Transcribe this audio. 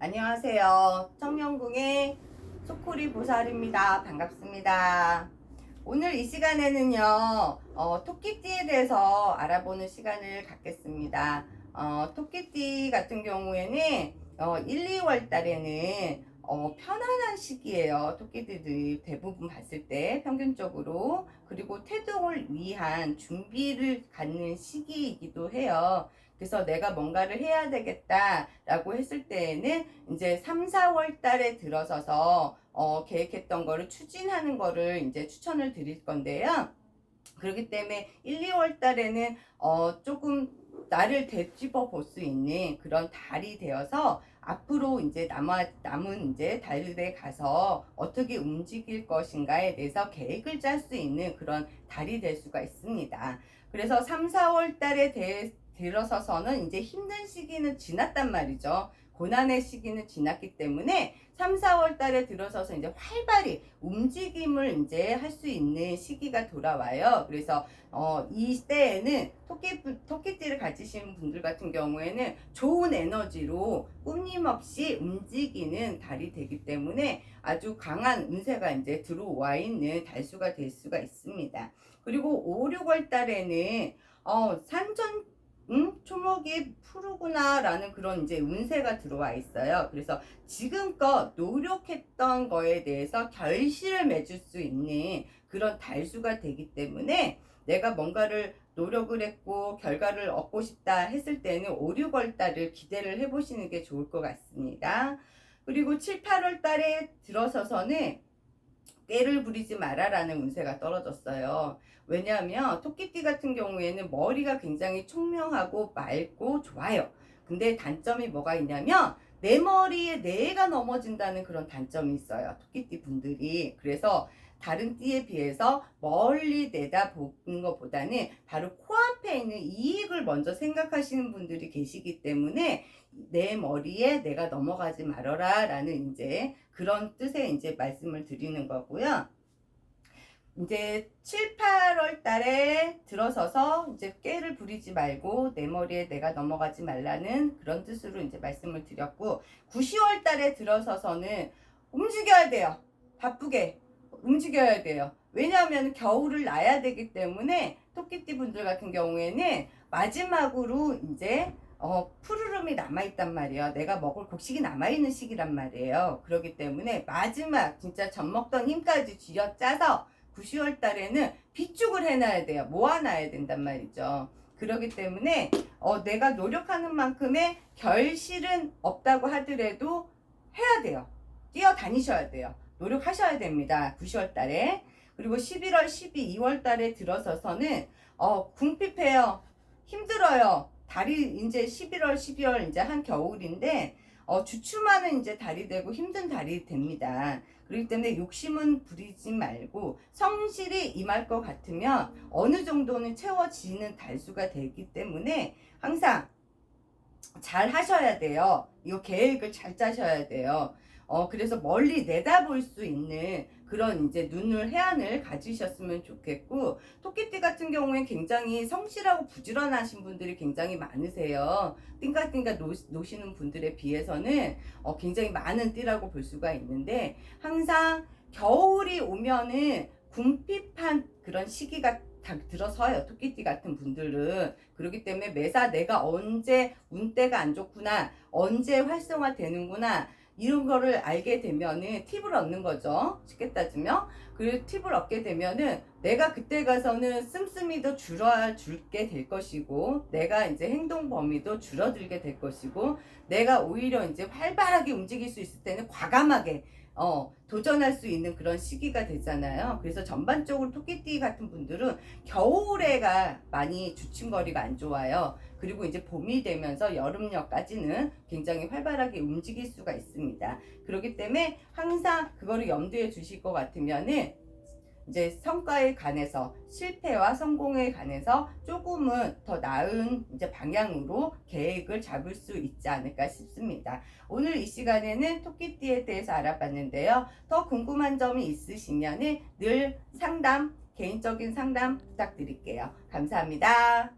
안녕하세요. 청명궁의 소코리 보살입니다. 반갑습니다. 오늘 이 시간에는요, 어, 토끼띠에 대해서 알아보는 시간을 갖겠습니다. 어, 토끼띠 같은 경우에는 어, 1, 2월 달에는 어, 편안한 시기예요. 토끼들이 대부분 봤을 때 평균적으로 그리고 태동을 위한 준비를 갖는 시기이기도 해요. 그래서 내가 뭔가를 해야 되겠다라고 했을 때에는 이제 3, 4월 달에 들어서서 어, 계획했던 거를 추진하는 거를 이제 추천을 드릴 건데요. 그렇기 때문에 1, 2월 달에는 어, 조금 나를 되짚어 볼 수 있는 그런 달이 되어서 앞으로 이제 남아, 남은 이제 달에 가서 어떻게 움직일 것인가에 대해서 계획을 짤 수 있는 그런 달이 될 수가 있습니다. 그래서 3, 4월 달에 대, 들어서서는 이제 힘든 시기는 지났단 말이죠. 고난의 시기는 지났기 때문에 3, 4월 달에 들어서서 이제 활발히 움직임을 이제 할 수 있는 시기가 돌아와요. 그래서 어, 이 때에는 토끼, 토끼띠를 가지신 분들 같은 경우에는 좋은 에너지로 끊임없이 움직이는 달이 되기 때문에 아주 강한 운세가 이제 들어와 있는 달수가 될 수가 있습니다. 그리고 5, 6월 달에는 어, 산전 음, 초목이 푸르구나라는 그런 이제 운세가 들어와 있어요. 그래서 지금껏 노력했던 거에 대해서 결실을 맺을 수 있는 그런 달수가 되기 때문에 내가 뭔가를 노력을 했고 결과를 얻고 싶다 했을 때는 5, 6월 달을 기대를 해보시는 게 좋을 것 같습니다. 그리고 7, 8월 달에 들어서서는 깨를 부리지 마라라는 운세가 떨어졌어요. 왜냐하면 토끼띠 같은 경우에는 머리가 굉장히 총명하고 맑고 좋아요. 근데 단점이 뭐가 있냐면 내 머리에 뇌가 넘어진다는 그런 단점이 있어요. 토끼띠 분들이. 그래서 다른 띠에 비해서 멀리 내다보는 것보다는 바로 코앞 에 있는 이익을 먼저 생각하시는 분들이 계시기 때문에 내 머리에 내가 넘어가지 말아라 라는 이제 그런 뜻의 이제 말씀을 드리는 거고요. 이제 7, 8월 달에 들어서서 이제 깨를 부리지 말고 내 머리에 내가 넘어가지 말라는 그런 뜻으로 이제 말씀을 드렸고 9, 10월 달에 들어서서는 움직여야 돼요. 바쁘게 움직여야 돼요. 왜냐하면 겨울을 나야 되기 때문에 토끼띠 분들 같은 경우에는 마지막으로 이제 어, 푸르름이 남아있단 말이에요. 내가 먹을 곡식이 남아있는 시기란 말이에요. 그렇기 때문에 마지막 진짜 젖 먹던 힘까지 쥐어 짜서 9, 10월 달에는 비축을 해놔야 돼요. 모아놔야 된단 말이죠. 그렇기 때문에 어, 내가 노력하는 만큼의 결실은 없다고 하더라도 해야 돼요. 뛰어다니셔야 돼요. 노력하셔야 됩니다. 9, 10월 달에. 그리고 11월, 12, 2월 달에 들어서서는 어, 궁핍해요. 힘들어요. 달이 이제 11월, 12월 이제 한 겨울인데 어, 주춤하는 이제 달이 되고 힘든 달이 됩니다. 그렇기 때문에 욕심은 부리지 말고 성실히 임할 것 같으면 어느 정도는 채워지는 달수가 되기 때문에 항상 잘 하셔야 돼요. 이거 계획을 잘 짜셔야 돼요. 어, 그래서 멀리 내다볼 수 있는 그런 이제 눈을 해안을 가지셨으면 좋겠고, 토끼띠 같은 경우엔 굉장히 성실하고 부지런하신 분들이 굉장히 많으세요. 노, 노시는 분들에 비해서는 어, 굉장히 많은 띠라고 볼 수가 있는데, 항상 겨울이 오면은 궁핍한 그런 시기가 다 들어서요. 토끼띠 같은 분들은. 그렇기 때문에 매사 내가 언제 운때가 안 좋구나, 언제 활성화 되는구나, 이런 거를 알게 되면은 팁을 얻는 거죠. 쉽게 따지면. 그리고 팁을 얻게 되면은 내가 그때 가서는 씀씀이도 줄어들게 될 것이고, 내가 이제 행동 범위도 줄어들게 될 것이고, 내가 오히려 이제 활발하게 움직일 수 있을 때는 과감하게 어, 도전할 수 있는 그런 시기가 되잖아요. 그래서 전반적으로 토끼띠 같은 분들은 겨울에가 많이 주춤거리가 안 좋아요. 그리고 이제 봄이 되면서 여름녘까지는 굉장히 활발하게 움직일 수가 있습니다. 그렇기 때문에 항상 그거를 염두에 주실 것 같으면은 이제 성과에 관해서 실패와 성공에 관해서 조금은 더 나은 이제 방향으로 계획을 잡을 수 있지 않을까 싶습니다. 오늘 이 시간에는 토끼띠에 대해서 알아봤는데요. 더 궁금한 점이 있으시면은 늘 상담, 개인적인 상담 부탁드릴게요. 감사합니다.